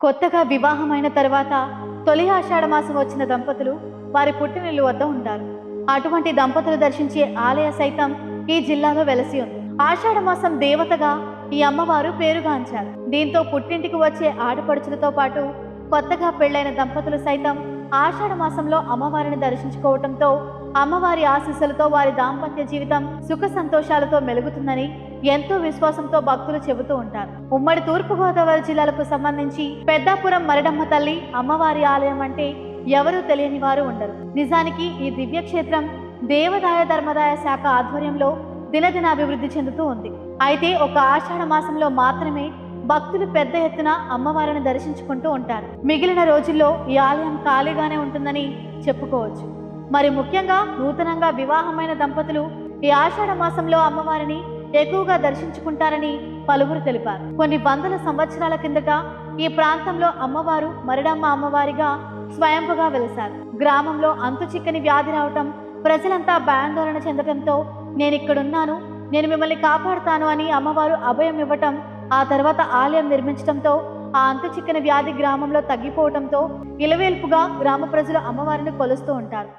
కొత్తగా వివాహమైన తర్వాత తొలి ఆషాఢ మాసం వచ్చిన దంపతులు వారి పుట్టినిల్లు వద్ద ఉంటారు అటువంటి దంపతులు దర్శించే ఆలయ సైతం ఈ జిల్లాలో వెలసి ఉంది. ఆషాఢ మాసం దేవతగా ఈ అమ్మవారు పేరుగాంచారు. దీంతో పుట్టింటికి వచ్చే ఆడపడుచులతో పాటు కొత్తగా పెళ్ళైన దంపతులు సైతం ఆషాఢ మాసంలో అమ్మవారిని దర్శించుకోవటంతో అమ్మవారి ఆశీస్సులతో వారి దాంపత్య జీవితం సుఖ సంతోషాలతో మెలుగుతుందని ఎంతో విశ్వాసంతో భక్తులు చెబుతూ ఉంటారు. ఉమ్మడి తూర్పుగోదావరి జిల్లాలకు సంబంధించి పెద్దాపురం మరిడమ్మ తల్లి అమ్మవారి ఆలయం అంటే ఎవరూ తెలియని వారు ఉండరు. నిజానికి ఈ దివ్య క్షేత్రం దేవదాయ ధర్మదాయ శాఖ ఆధ్వర్యంలో దినదిన అభివృద్ధి చెందుతూ ఉంది. అయితే ఒక ఆషాఢ మాసంలో మాత్రమే భక్తులు పెద్ద ఎత్తున అమ్మవారిని దర్శించుకుంటూ ఉంటారు. మిగిలిన రోజుల్లో ఈ ఆలయం ఖాళీగానే ఉంటుందని చెప్పుకోవచ్చు. మరి ముఖ్యంగా నూతనంగా వివాహమైన దంపతులు ఈ ఆషాఢ మాసంలో అమ్మవారిని ఎక్కువగా దర్శించుకుంటారని పలువురు తెలిపారు. కొన్ని వందల సంవత్సరాల కిందట ఈ ప్రాంతంలో అమ్మవారు మరిడమ్మ అమ్మవారిగా స్వయంపుగా వెలిశారు. గ్రామంలో అంతు చిక్కని వ్యాధి రావటం ప్రజలంతా భయాందోళన చెందటంతో నేను ఇక్కడున్నాను నేను మిమ్మల్ని కాపాడుతాను అని అమ్మవారు అభయం ఇవ్వటం ఆ తర్వాత ఆలయం నిర్మించడంతో ఆ అంతు చిక్కని వ్యాధి గ్రామంలో తగ్గిపోవటంతో ఇలవేల్పుగా గ్రామ ప్రజలు అమ్మవారిని కొలుస్తూ ఉంటారు.